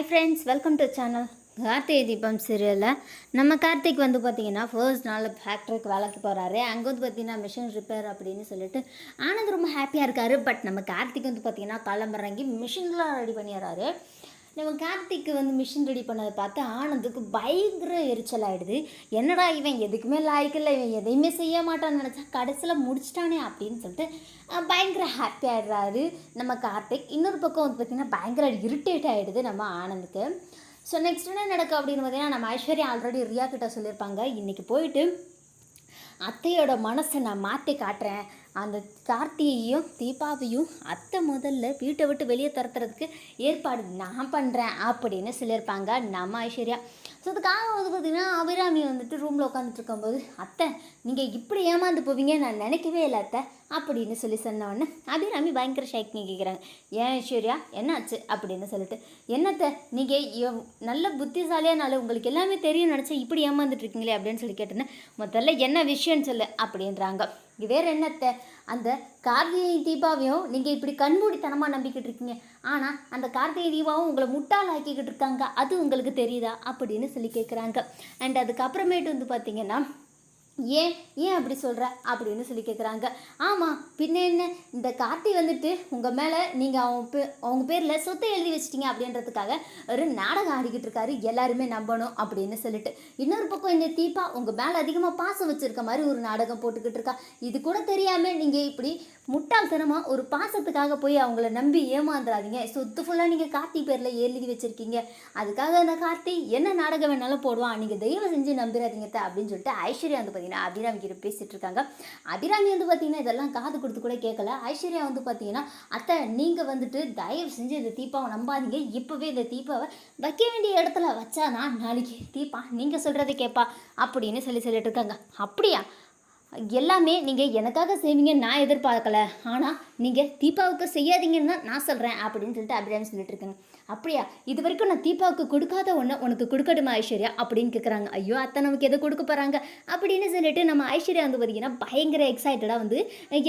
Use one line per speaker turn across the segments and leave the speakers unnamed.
Hi friends welcome to channel Karthigai Deepam சீரியலில் நம்ம கார்த்திக் வந்து பார்த்தீங்கன்னா ஃபர்ஸ்ட் நாள் ஃபேக்ட்ரிக்கு வேலைக்கு போகிறாரு அங்கே வந்து பார்த்தீங்கன்னா மிஷின் ரிப்பேர் அப்படின்னு சொல்லிட்டு ஆனந்த் ரொம்ப ஹாப்பியாக இருக்காரு. பட் நம்ம கார்த்திக் வந்து பார்த்தீங்கன்னா கிளம்புறங்கி மிஷின்லாம் ரெடி பண்ணிடுறாரு. நம்ம கார்த்திக் வந்து மிஷின் ரெடி பண்ணதை பார்த்து ஆனந்துக்கு பயங்கர எரிச்சல் ஆகிடுது என்னடா இவன் எதுக்குமே லாய்க்கில்லை இவன் எதையுமே செய்ய மாட்டான்னு நினச்சா கடைசியில் முடிச்சிட்டானே அப்படின்னு சொல்லிட்டு பயங்கர ஹாப்பி ஆகிடுறாரு நம்ம கார்த்திக். இன்னொரு பக்கம் வந்து பார்த்திங்கன்னா பயங்கர இரிட்டேட் ஆகிடுது நம்ம ஆனந்துக்கு. ஸோ நெக்ஸ்ட் என்ன நடக்கும் அப்படின்னு பார்த்தீங்கன்னா நம்ம ஐஸ்வர்யா ஆல்ரெடி ரியா கிட்ட சொல்லியிருப்பாங்க. இன்றைக்கி போயிட்டு அத்தையோட மனசை நான் மாற்றி காட்டுறேன். அந்த கார்த்தியையும் தீபாவையும் அத்தை முதல்ல வீட்டை விட்டு வெளியே துரத்துறதுக்கு ஏற்பாடு நான் பண்ணுறேன் அப்படின்னு சொல்லியிருப்பாங்க நம்ம ஐஸ்வர்யா. ஸோ அதுக்காக வந்து பார்த்திங்கன்னா அபிராமி வந்துட்டு ரூமில் உட்காந்துட்டு இருக்கும்போது அத்தை நீங்கள் இப்படி ஏமாந்து போவீங்க நான் நினைக்கவே இல்லை அத்தை அப்படின்னு சொல்லி சொன்னோடனே அபிராமி பயங்கர ஷேக்கிங் கேட்குறாங்க ஏன் ஐஸ்வர்யா என்னாச்சு? அப்படின்னு சொல்லிட்டு என்னத்தை நீங்கள் நல்ல புத்திசாலியானால உங்களுக்கு எல்லாமே தெரியும் நினச்சா இப்படி ஏமாந்துட்டு இருக்கீங்களே? அப்படின்னு சொல்லி கேட்டேன்னு முதல்ல என்ன விஷயம்னு சொல்லு அப்படின்றாங்க. வேறு என்னத்தை? அந்த கார்த்திகை தீபாவையும் நீங்கள் இப்படி கண்மூடித்தனமாக நம்பிக்கிட்டு இருக்கீங்க. ஆனால் அந்த கார்த்திகை தீபாவும் உங்களை முட்டாளாக்கிக்கிட்டு இருக்காங்க. அது உங்களுக்கு தெரியுதா? அப்படின்னு சொல்லி கேட்குறாங்க அண்ட் அதுக்கப்புறமேட்டு வந்து பார்த்திங்கன்னா ஏன் ஏன் அப்படி சொல்கிற அப்படின்னு சொல்லி கேட்குறாங்க ஆமாம் பின்ன என்ன? இந்த கார்த்தி வந்துட்டு உங்கள் மேலே நீங்கள் அவங்க பே அவங்க பேரில் சொத்தை எழுதி வச்சிட்டிங்க அப்படின்றதுக்காக ஒரு நாடகம் ஆடிக்கிட்டு இருக்காரு. எல்லாருமே நம்பணும் அப்படின்னு சொல்லிட்டு. இன்னொரு பக்கம் இந்த தீபா உங்கள் மேலே அதிகமாக பாசம் வச்சுருக்க மாதிரி ஒரு நாடகம் போட்டுக்கிட்டு இருக்கா. இது கூட தெரியாமல் நீங்கள் இப்படி முட்டாள்தனமாக ஒரு பாசத்துக்காக போய் அவங்கள நம்பி ஏமாந்துடாதீங்க சொத்து ஃபுல்லாக நீங்கள் கார்த்தி பேரில் எழுதி வச்சுருக்கீங்க. அதுக்காக அந்த கார்த்தி என்ன நாடகம் வேணாலும் போடுவான். நீங்கள் தயவு செஞ்சு நம்பிடாதீங்க அப்படின்னு சொல்லிட்டு ஐஸ்வர்யா வந்து பார்த்தீங்கன்னா அபிராமி கிட்ட பேசிகிட்டு இருக்காங்க. அபிராமி வந்து பார்த்தீங்கன்னா இதெல்லாம் காது கொடுத்து கூட கேட்கல ஐஸ்வர்யா வந்து பார்த்தீங்கன்னா அத்தை நீங்கள் வந்துட்டு தயவு செஞ்சு இந்த தீபாவை நம்பாதீங்க. இப்போவே இந்த தீபாவை வைக்க வேண்டிய இடத்துல வச்சானா நாளைக்கு தீபா நீங்கள் சொல்கிறத கேட்பா அப்படின்னு சொல்லி சொல்லிட்டு இருக்காங்க. அப்படியா? எல்லாமே நீங்கள் எனக்காக செய்வீங்க நான் எதிர்பார்க்கல. ஆனால் நீங்கள் தீபாவுக்கு செய்யாதீங்கன்னு தான் நான் சொல்கிறேன் அப்படின்னு சொல்லிட்டு அபிராமி சொல்லிட்டு இருக்காங்க. அப்படியா? இது வரைக்கும் நான் தீபாவுக்கு கொடுக்காத ஒன்று உனக்கு கொடுக்கணுமா ஐஸ்வர்யா? அப்படின்னு கேட்குறாங்க ஐயோ அத்தை நமக்கு எதை கொடுக்க போகிறாங்க அப்படின்னு சொல்லிட்டு நம்ம ஐஸ்வர்யா வந்து பார்த்தீங்கன்னா பயங்கர எக்ஸைட்டடாக வந்து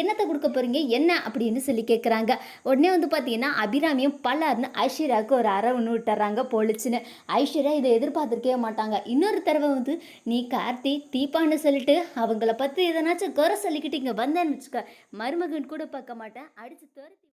என்னத்தை கொடுக்க போகிறீங்க என்ன அப்படின்னு சொல்லி கேட்குறாங்க உடனே வந்து பார்த்தீங்கன்னா அபிராமியும் பல்லார்னு ஐஸ்வர்யாவுக்கு ஒரு அரை ஒன்று விட்டுறாங்க போலிச்சுன்னு ஐஸ்வர்யா இதை எதிர்பார்த்துருக்கவே மாட்டாங்க. இன்னொரு தடவை வந்து நீ கார்த்தி தீபான்னு சொல்லிட்டு அவங்கள பற்றி எதனாச்சும் குறை சொல்லிக்கிட்டு இங்கே வந்தேன்னு வச்சுக்க. மருமகன் கூட பார்க்க மாட்டேன். அடித்து துரத்தி